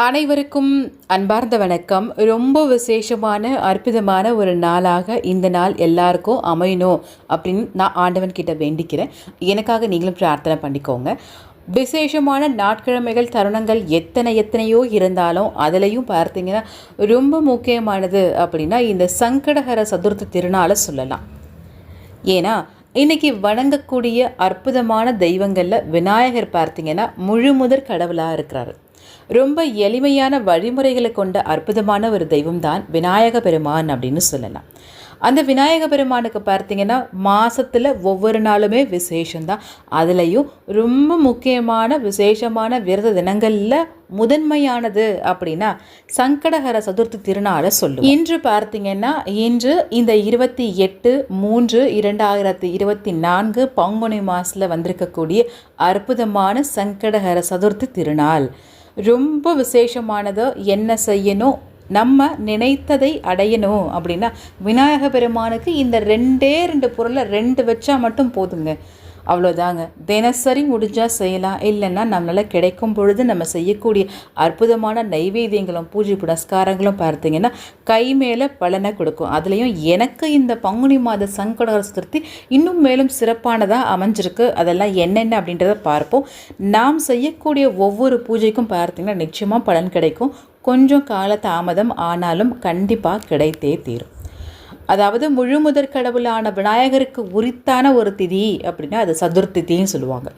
அனைவருக்கும் அன்பார்ந்த வணக்கம். ரொம்ப விசேஷமான அற்புதமான ஒரு நாளாக இந்த நாள் எல்லாருக்கும் அமையணும் அப்படின்னு நான் ஆண்டவன் கிட்ட வேண்டிக்கிறேன். எனக்காக நீங்களும் பிரார்த்தனை பண்ணிக்கோங்க. விசேஷமான நாட்கிழமைகள் தருணங்கள் எத்தனை எத்தனையோ இருந்தாலும் அதுலேயும் பார்த்தீங்கன்னா ரொம்ப முக்கியமானது அப்படின்னா இந்த சங்கடகர சதுர்த்தி திருநாளை சொல்லலாம். ஏன்னா இன்னைக்கு வணங்கக்கூடிய அற்புதமான தெய்வங்களில் விநாயகர் பார்த்தீங்கன்னா முழு முதற் கடவுளாக இருக்கிறாரு. ரொம்ப எளிமையான வழிமுறைகளை கொண்ட அற்புதமான ஒரு தெய்வம் தான் விநாயக பெருமான் அப்படின்னு சொல்லலாம். அந்த விநாயக பெருமானுக்கு பார்த்தீங்கன்னா மாதத்தில் ஒவ்வொரு நாளுமே விசேஷம்தான். அதுலேயும் ரொம்ப முக்கியமான விசேஷமான விரத தினங்களில் முதன்மையானது அப்படின்னா சங்கடகர சதுர்த்தி திருநாளை சொல்லும் இன்று பார்த்தீங்கன்னா இன்று இந்த இருபத்தி எட்டு மூன்று இரண்டாயிரத்தி இருபத்தி நான்கு பங்குனி மாசத்துல வந்திருக்கக்கூடிய அற்புதமான சங்கடகர சதுர்த்தி திருநாள். ரொம்ப விசேஷமானது என்ன செய்யணும்? நம்ம நினைத்ததை அடையணும் அப்படின்னா விநாயக பெருமானுக்கு இந்த ரெண்டே ரெண்டு பொருளை ரெண்டு வச்சா மட்டும் போதுங்க. அவ்வளோதாங்க தினசரி முடிஞ்சால் செய்யலாம் இல்லைன்னா நம்மளால் கிடைக்கும் பொழுது நம்ம செய்யக்கூடிய அற்புதமான நைவேத்தியங்களும் பூஜை புனஸ்காரங்களும் பார்த்தீங்கன்னா கை மேலே பலனை கொடுக்கும். அதுலேயும் எனக்கு இந்த பங்குனி மாத சங்கட சதுர்த்தி இன்னும் மேலும் சிறப்பானதாக அமைஞ்சிருக்கு. அதெல்லாம் என்னென்ன அப்படின்றத பார்ப்போம். நாம் செய்யக்கூடிய ஒவ்வொரு பூஜைக்கும் பார்த்தீங்கன்னா நிச்சயமாக பலன் கிடைக்கும். கொஞ்சம் கால தாமதம் ஆனாலும் கண்டிப்பாக கிடைத்தே தீரும். அதாவது முழு முதற் கடவுளான விநாயகருக்கு உரித்தான ஒரு திதி அப்படின்னா அது சதுர்த்திதின்னு சொல்லுவாங்க.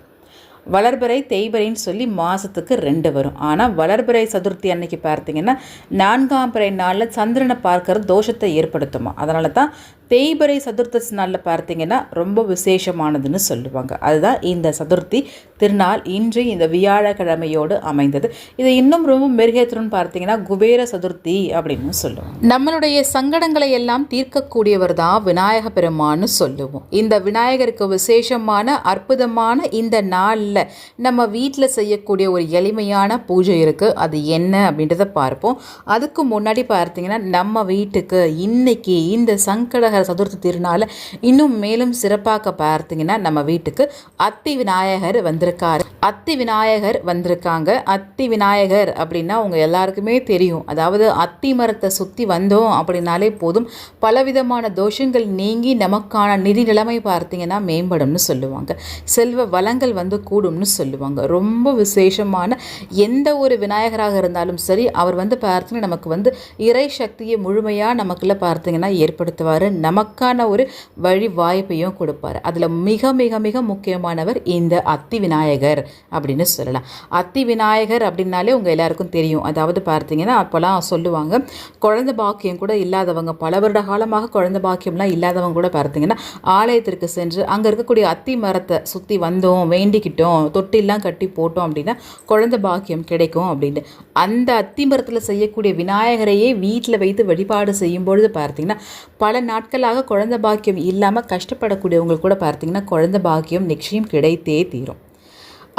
வளர்பிறை தேய்பிறைன்னு சொல்லி மாதத்துக்கு ரெண்டு வரும். ஆனால் வளர்பிறை சதுர்த்தி அன்னைக்கு பார்த்தீங்கன்னா நான்காம் பிறை நாளில் சந்திரனை பார்க்கறது தோஷத்தை ஏற்படுத்துமா. அதனால தான் தேய்பிறை சதுர்த்தசி நாளில் பார்த்தீங்கன்னா ரொம்ப விசேஷமானதுன்னு சொல்லுவாங்க. அதுதான் இந்த சதுர்த்தி திருநாள் இன்று இந்த வியாழக்கிழமையோடு அமைந்தது. இதை இன்னும் ரொம்ப மெருகேற்றணும்னு பார்த்தீங்கன்னா குபேர சதுர்த்தி அப்படின்னு சொல்லுவோம் நம்மளுடைய சங்கடங்களை எல்லாம் தீர்க்கக்கூடியவர் தான் விநாயக பெருமான்னு சொல்லுவோம். இந்த விநாயகருக்கு விசேஷமான அற்புதமான இந்த நாளில் நம்ம வீட்டில் செய்யக்கூடிய ஒரு எளிமையான பூஜை இருக்குது அது என்ன அப்படின்றத பார்ப்போம். அதுக்கு முன்னாடி பார்த்தீங்கன்னா நம்ம வீட்டுக்கு இன்னைக்கு இந்த சங்கட விநாயகர் சதுர்த்தி திருநாளை இன்னும் மேலும் சிறப்பாக பார்த்தீங்கன்னா நம்ம வீட்டுக்கு அத்தி விநாயகர் வந்திருக்காரு. அத்தி விநாயகர் வந்திருக்காங்க. அத்தி விநாயகர் அப்படின்னா உங்கள் எல்லாருக்குமே தெரியும். அதாவது அத்தி மரத்தை சுற்றி வந்தோம் அப்படின்னாலே போதும். பலவிதமான தோஷங்கள் நீங்கி நமக்கான நிதி நிலைமை பார்த்தீங்கன்னா மேம்படும்னு சொல்லுவாங்க. செல்வ வளங்கள் வந்து கூடும்னு சொல்லுவாங்க. ரொம்ப விசேஷமான எந்த ஒரு விநாயகராக இருந்தாலும் சரி அவர் வந்து பார்த்தீங்கன்னா நமக்கு வந்து இறை சக்தியை முழுமையாக நமக்குள்ள பார்த்தீங்கன்னா ஏற்படுத்துவார். நமக்கான ஒரு வழி வாய்ப்பையும் கொடுப்பார். அதில் மிக மிக மிக முக்கியமானவர் இந்த அத்தி விநாயகர் அப்படின்னு சொல்லலாம். அத்தி விநாயகர் அப்படின்னாலே உங்கள் எல்லாருக்கும் தெரியும். அதாவது பார்த்தீங்கன்னா அப்போல்லாம் சொல்லுவாங்க குழந்த பாக்கியம் கூட இல்லாதவங்க பல வருட காலமாக குழந்தை பாக்கியம்லாம் இல்லாதவங்க கூட பார்த்தீங்கன்னா ஆலயத்திற்கு சென்று அங்கே இருக்கக்கூடிய அத்தி மரத்தை சுற்றி வந்தோம் வேண்டிக்கிட்டோம் தொட்டிலாம் கட்டி போட்டோம் அப்படின்னா குழந்த பாக்கியம் கிடைக்கும் அப்படின்னு. அந்த அத்தி மரத்தில் செய்யக்கூடிய விநாயகரையே வீட்டில் வைத்து வழிபாடு செய்யும் பொழுது பார்த்தீங்கன்னா பல நாட்களாக குழந்தை பாக்கியம் இல்லாமல் கஷ்டப்படக்கூடியவங்க கூட பார்த்திங்கன்னா குழந்தை பாக்கியம் நிச்சயம் கிடைத்தே தீரும்.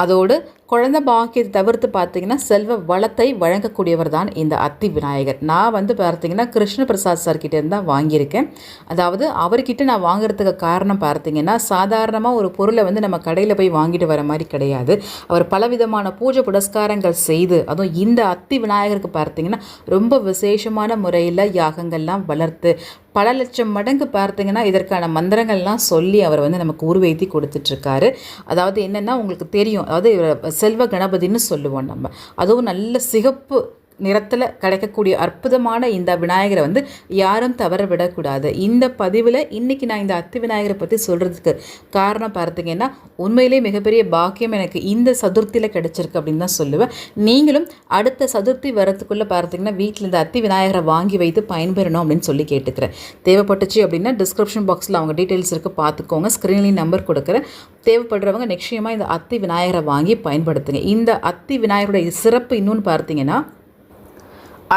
அதோடு குழந்த பாக்கியத்தை தவிர்த்து பார்த்தீங்கன்னா செல்வ வளத்தை வழங்கக்கூடியவர் தான் இந்த அத்தி விநாயகர் நான் வந்து பார்த்தீங்கன்னா கிருஷ்ண பிரசாத் சார் இருந்து தான் வாங்கியிருக்கேன். அதாவது அவர்கிட்ட நான் வாங்குறதுக்கு காரணம் பார்த்தீங்கன்னா சாதாரணமாக ஒரு பொருளை வந்து நம்ம கடையில் போய் வாங்கிட்டு வர மாதிரி கிடையாது. அவர் பலவிதமான பூஜை புரஸ்காரங்கள் செய்து அதுவும் இந்த அத்தி விநாயகருக்கு பார்த்தீங்கன்னா ரொம்ப விசேஷமான முறையில் யாகங்கள்லாம் வளர்த்து பல லட்சம் மடங்கு பார்த்தீங்கன்னா இதற்கான மந்திரங்கள்லாம் சொல்லி அவர் வந்து நமக்கு உருவேத்தி கொடுத்துட்ருக்காரு அதாவது என்னென்னா உங்களுக்கு தெரியும். அதாவது இவர் செல்வ கணபதின்னு சொல்லுவோம் நம்ம. அதுவும் நல்ல சிகப்பு நிறத்தில் கிடைக்கக்கூடிய அற்புதமான இந்த விநாயகரை வந்து யாரும் தவற விடக்கூடாது. இந்த பதிவில் இன்றைக்கி நான் இந்த அத்தி விநாயகரை பற்றி சொல்கிறதுக்கு காரணம் பார்த்தீங்கன்னா உண்மையிலே மிகப்பெரிய பாக்கியம் எனக்கு இந்த சதுர்த்தியில் கிடச்சிருக்கு அப்படின்னு தான் சொல்லுவேன். நீங்களும் அடுத்த சதுர்த்தி வரத்துக்குள்ளே பார்த்தீங்கன்னா வீட்டில் இந்த அத்தி விநாயகரை வாங்கி வைத்து பயன்பெறணும் அப்படின்னு சொல்லி கேட்டுக்கிறேன். தேவைப்பட்டுச்சு அப்படின்னா டிஸ்கிரிப்ஷன் பாக்ஸில் அவங்க டீட்டெயில்ஸ் இருக்குது பார்த்துக்கோங்க ஸ்க்ரீன்லேயும் நம்பர் கொடுக்குறேன். தேவைப்படுறவங்க நிச்சயமாக இந்த அத்தி விநாயகரை வாங்கி பயன்படுத்துங்க. இந்த அத்தி விநாயகருடைய சிறப்பு இன்னொன்று பார்த்தீங்கன்னா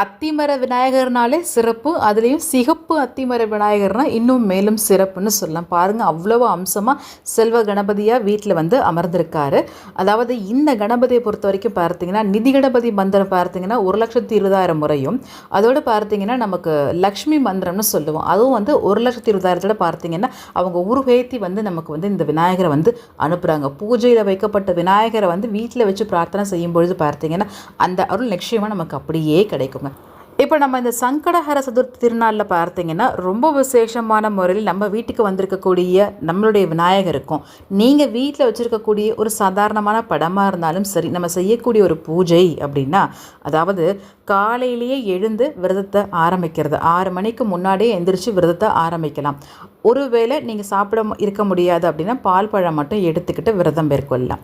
அத்திமர விநாயகர்னாலே சிறப்பு அதுலேயும் சிகப்பு அத்திமர விநாயகர்னால் இன்னும் மேலும் சிறப்புன்னு சொல்லலாம். பாருங்கள் அவ்வளோ அம்சமாக செல்வ கணபதியாக வீட்டில் வந்து அமர்ந்திருக்காரு. அதாவது இந்த கணபதியை பொறுத்த வரைக்கும் பார்த்தீங்கன்னா நிதி கணபதி மந்திரம் பார்த்தீங்கன்னா ஒரு லட்சத்தி இருபதாயிரம் முறையும். அதோடு பார்த்தீங்கன்னா நமக்கு லக்ஷ்மி மந்திரம்னு சொல்லுவோம். அதுவும் வந்து ஒரு லட்சத்தி இருபதாயிரத்தோட பார்த்தீங்கன்னா அவங்க உருவேத்தி வந்து நமக்கு வந்து இந்த விநாயகரை வந்து அனுப்புகிறாங்க பூஜையில் வைக்கப்பட்ட விநாயகரை வந்து வீட்டில் வச்சு பிரார்த்தனை செய்யும் பொழுது பார்த்தீங்கன்னா அந்த அருள் நிச்சயமாக நமக்கு அப்படியே கிடைக்குங்க. இப்போ நம்ம இந்த சங்கடஹர சதுர்த்தி திருநாளில் பார்த்தீங்கன்னா ரொம்ப விசேஷமான முறையில் நம்ம வீட்டுக்கு வந்திருக்கக்கூடிய நம்மளுடைய விநாயகருக்கும் நீங்கள் வீட்டில் வச்சுருக்கக்கூடிய ஒரு சாதாரணமான படமாக இருந்தாலும் சரி நம்ம செய்யக்கூடிய ஒரு பூஜை அப்படின்னா அதாவது காலையிலேயே எழுந்து விரதத்தை ஆரம்பிக்கிறது. ஆறு மணிக்கு முன்னாடியே எந்திரிச்சு விரதத்தை ஆரம்பிக்கலாம். ஒருவேளை நீங்கள் சாப்பிட இருக்க முடியாது அப்படின்னா பால் பழம் மட்டும் எடுத்துக்கிட்டு விரதம் மேற்கொள்ளலாம்.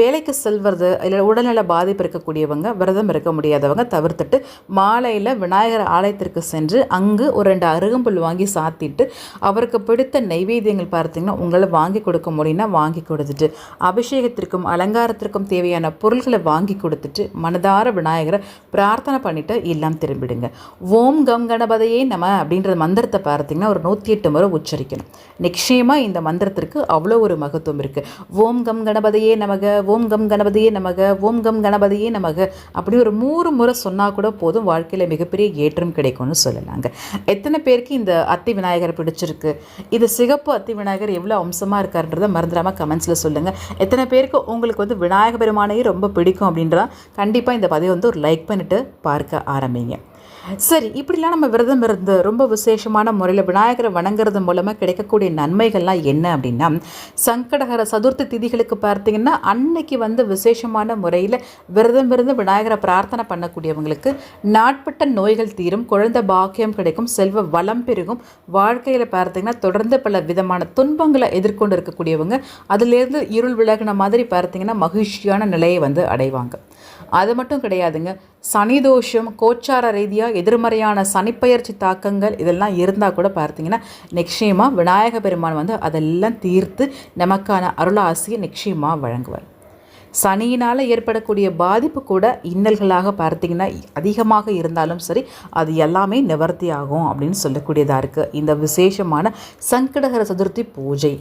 வேலைக்கு செல்வது இல்லை உடல்நல பாதிப்பு இருக்கக்கூடியவங்க விரதம் இருக்க முடியாதவங்க தவிர்த்துட்டு மாலையில் விநாயகர் ஆலயத்திற்கு சென்று அங்கு ஒரு ரெண்டு அருகம்புல் வாங்கி சாத்திட்டு அவருக்கு பிடித்த நைவேத்தியங்கள் பார்த்தீங்கன்னா உங்களால் வாங்கி கொடுக்க முடியும்னா வாங்கி கொடுத்துட்டு அபிஷேகத்திற்கும் அலங்காரத்திற்கும் தேவையான பொருள்களை வாங்கி கொடுத்துட்டு மனதார விநாயகரை பிரார்த்தனை பண்ணிட்டு இல்லம் திரும்பிடுங்க. ஓம் கம் கணபதையே நம்ம அப்படின்ற மந்திரத்தை பார்த்தீங்கன்னா ஒரு நூற்றி எட்டு முறை உச்சரிக்கணும். நிச்சயமாக இந்த மந்திரத்திற்கு அவ்வளோ ஒரு மகத்துவம் இருக்குது ஓம் கம் கணபதையே நமக ஓம் கம் கணபதியே நமக ஓம் கம் கணபதியே நமக அப்படி ஒரு மூணு முறை சொன்னால் கூட போதும் வாழ்க்கையில் மிகப்பெரிய ஏற்றம் கிடைக்கும்னு சொல்லலாங்க. எத்தனை பேருக்கு இந்த அத்தி விநாயகரை பிடிச்சிருக்கு? இது சிகப்பு அத்தி விநாயகர் எவ்வளோ அம்சமாக இருக்காருன்றதை மறந்துடாமல் கமெண்ட்ஸில் சொல்லுங்கள் எத்தனை பேருக்கு உங்களுக்கு வந்து விநாயக பெருமானையே ரொம்ப பிடிக்கும் அப்படின்றா கண்டிப்பாக இந்த பதிவை வந்து ஒரு லைக் பண்ணிவிட்டு பார்க்க ஆரம்பிங்க. சரி இப்படிலாம் நம்ம விரதம் இருந்து ரொம்ப விசேஷமான முறையில் விநாயகரை வணங்குறது மூலமாக கிடைக்கக்கூடிய நன்மைகள்லாம் என்ன அப்படின்னா சங்கடகர சதுர்த்தி திதிகளுக்கு பார்த்தீங்கன்னா அன்னைக்கு வந்து விசேஷமான முறையில் விரதம் இருந்து விநாயகரை பிரார்த்தனை பண்ணக்கூடியவங்களுக்கு நாட்பட்ட நோய்கள் தீரும் குழந்தை பாக்கியம் கிடைக்கும் செல்வ வளம் பெருகும். வாழ்க்கையில் பார்த்தீங்கன்னா தொடர்ந்து பல விதமான துன்பங்களை எதிர்கொண்டு இருக்கக்கூடியவங்க அதுலேருந்து இருள் விலகின மாதிரி பார்த்தீங்கன்னா மகிழ்ச்சியான நிலையை வந்து அடைவாங்க. அது மட்டும் கிடையாதுங்க. சனி தோஷம் கோச்சார ரீதியாக எதிர்மறையான சனிப்பெயர்ச்சி தாக்கங்கள் இதெல்லாம் இருந்தால் கூட பார்த்தீங்கன்னா நிச்சயமாக விநாயக பெருமான் வந்து அதெல்லாம் தீர்த்து நமக்கான அருளாசியை நிச்சயமாக வழங்குவார். சனியினால் ஏற்படக்கூடிய பாதிப்பு கூட இன்னல்களாக பார்த்தீங்கன்னா அதிகமாக இருந்தாலும் சரி அது எல்லாமே நிவர்த்தி ஆகும் அப்படின்னு சொல்லக்கூடியதாக இருக்குது இந்த விசேஷமான சங்கடகர சதுர்த்தி பூஜை.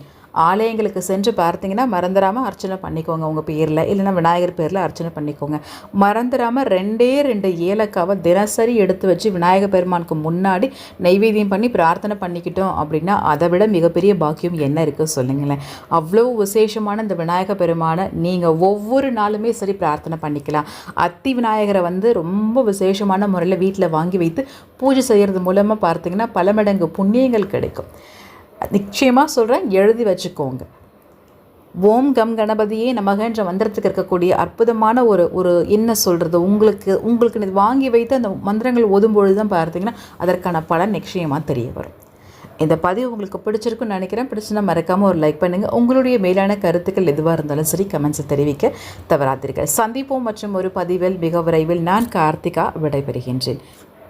ஆலயங்களுக்கு சென்று பார்த்தீங்கன்னா மறந்துடாமல் அர்ச்சனை பண்ணிக்கோங்க உங்கள் பேரில். இல்லைன்னா விநாயகர் பேரில் அர்ச்சனை பண்ணிக்கோங்க. மறந்துடாமல் ரெண்டே ரெண்டு ஏலக்காவை தினசரி எடுத்து வச்சு விநாயகர் பெருமானுக்கு முன்னாடி நைவேத்தியம் பண்ணி பிரார்த்தனை பண்ணிக்கிட்டோம் அப்படின்னா அதை விட மிகப்பெரிய பாக்கியம் என்ன இருக்குது சொல்லுங்களேன். அவ்வளோ விசேஷமான இந்த விநாயகர் பெருமானை நீங்கள் ஒவ்வொரு நாளுமே சரி பிரார்த்தனை பண்ணிக்கலாம். அத்தி விநாயகரை வந்து ரொம்ப விசேஷமான முறையில் வீட்டில் வாங்கி வைத்து பூஜை செய்கிறது மூலமாக பார்த்தீங்கன்னா பல மடங்கு புண்ணியங்கள் கிடைக்கும். நிச்சயமாக சொல்கிறேன் எழுதி வச்சுக்கோங்க. ஓம் கம் கணபதியே நமகன்ற மந்திரத்துக்கு இருக்கக்கூடிய அற்புதமான ஒரு ஒரு என்ன சொல்கிறது உங்களுக்கு உங்களுக்கு இது வாங்கி வைத்து அந்த மந்திரங்கள் ஓதும்பொழுது தான் பார்த்தீங்கன்னா அதற்கான பலன் நிச்சயமாக தெரிய வரும். இந்த பதிவு உங்களுக்கு பிடிச்சிருக்குன்னு நினைக்கிறேன். பிடிச்சுன்னா மறக்காமல் ஒரு லைக் பண்ணுங்கள் உங்களுடைய மேலான கருத்துக்கள் எதுவாக இருந்தாலும் சரி கமெண்ட்ஸை தெரிவிக்க தவறாதீர்கள். சந்திப்போம் மற்றும் ஒரு பதிவில் மிக விரைவில் நான் கார்த்திகா விடைபெறுகின்றேன்.